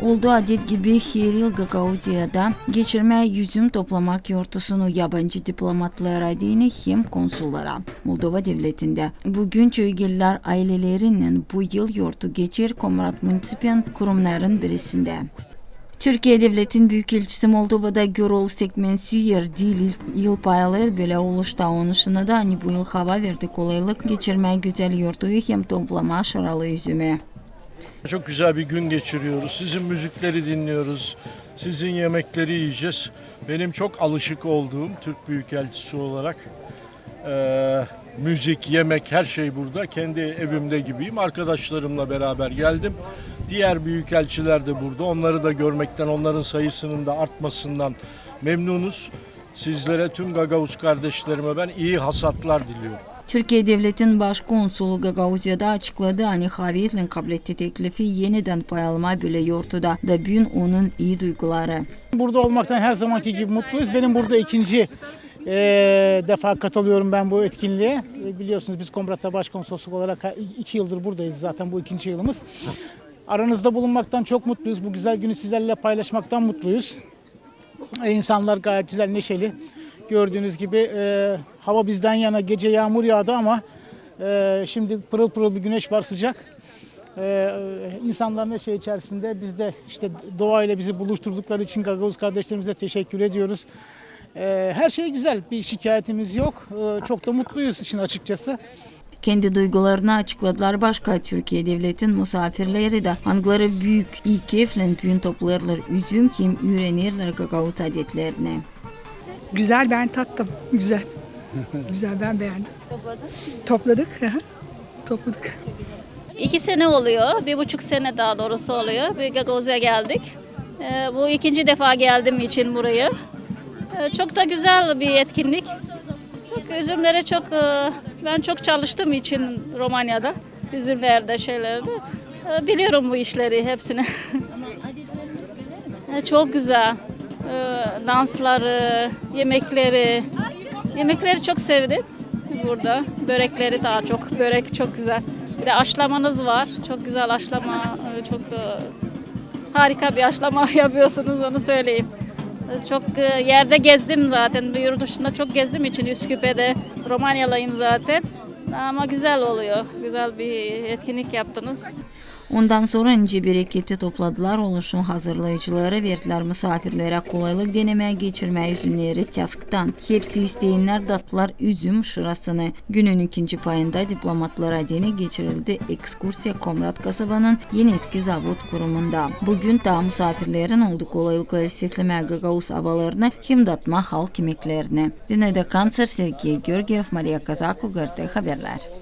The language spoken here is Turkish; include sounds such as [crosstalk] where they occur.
Olduğu adet gibi her yıl Gagauzya'da geçirme yüzüm toplamak yortusunu yabancı diplomatlara değil hem konsullara. Moldova devletinde bugün köygeliler ailelerinin bu yıl yortu geçir Komrat Munisipian kurumların birisinde. Türkiye Devletin Büyükelçisi Moldova'da Görol Sekmensiyer dil yıl payalı böyle oluşta onuşuna da hani bu yıl hava verdi kolaylık geçirmeye güzel yortuyu hem toplama aşıralı üzümü. Çok güzel bir gün geçiriyoruz. Sizin müzikleri dinliyoruz. Sizin yemekleri yiyeceğiz. Benim çok alışık olduğum Türk Büyükelçisi olarak eee, müzik, yemek her şey burada. Kendi evimde gibiyim. Arkadaşlarımla beraber geldim. Diğer büyükelçiler de burada. Onları da görmekten, onların sayısının da artmasından memnunuz. Sizlere tüm Gagavuz kardeşlerime ben iyi hasatlar diliyorum. Türkiye Devletin Başkonsolu Gagauzya'da açıkladı hani Haviyet'le kabul etti teklifi yeniden payalama böyle yortuda da bugün onun iyi duyguları. Burada olmaktan her zamanki gibi mutluyuz. Benim burada ikinci e, defa katılıyorum ben bu etkinliğe. E, biliyorsunuz biz Komrat'ta başkonsolosluk olarak iki yıldır buradayız zaten bu ikinci yılımız. Aranızda bulunmaktan çok mutluyuz. Bu güzel günü sizlerle paylaşmaktan mutluyuz. E, İnsanlar gayet güzel, neşeli. Gördüğünüz gibi e, hava bizden yana gece yağmur yağdı ama e, şimdi pırıl pırıl bir güneş var sıcak. Ee, insanların neşe içerisinde biz de işte doğayla bizi buluşturdukları için Gagavuz kardeşlerimize teşekkür ediyoruz. Ee, her şey güzel, bir şikayetimiz yok. Ee, çok da mutluyuz için açıkçası. Kendi duygularını açıkladılar başka Türkiye Devletin misafirleri de hangileri büyük iyi keyifle düğün toplarlar üzüm kim öğrenirler Gagavuz adetlerini. Güzel ben tattım. Güzel. Güzel ben beğendim. Topladık. hı hı. Topladık. İki sene oluyor, bir buçuk sene daha doğrusu oluyor. Bir Gagavuz'a geldik. Ee, bu ikinci defa geldim için buraya. Ee, çok da güzel bir etkinlik. Çok üzümlere çok, e, ben çok çalıştığım için Romanya'da, üzümlerde şeylerde. e, biliyorum bu işleri hepsini. [laughs] E, Çok güzel. Ee, Dansları, yemekleri. Yemekleri çok sevdim burada. Börekleri daha çok. Börek çok güzel. Bir de aşlamanız var. Çok güzel aşlama. e, Çok harika bir aşlama [laughs] yapıyorsunuz onu söyleyeyim. E, Çok e, yerde gezdim zaten. Yurt dışında çok gezdiğim için Üsküp'e Romanyalıyım zaten. Ama güzel oluyor. Güzel bir etkinlik yaptınız. Ondan sonra ince bereketi topladılar oluşun hazırlayıcıları verdiler misafirlere kolaylık denemeye geçirmeye üzümleri tasktan. Hepsi isteyenler tatlılar üzüm şırasını. Günün ikinci payında diplomatlara dene geçirildi ekskursiya Komrat kasabanın yeni eski zavod kurumunda. Bugün da misafirlerin olduğu kolaylıkları seslemeye Gagavuz avalarını hem datma halk yemeklerini. Dinledik kanser Sergey Georgiev, Maria Kazako, Gerte Haberler.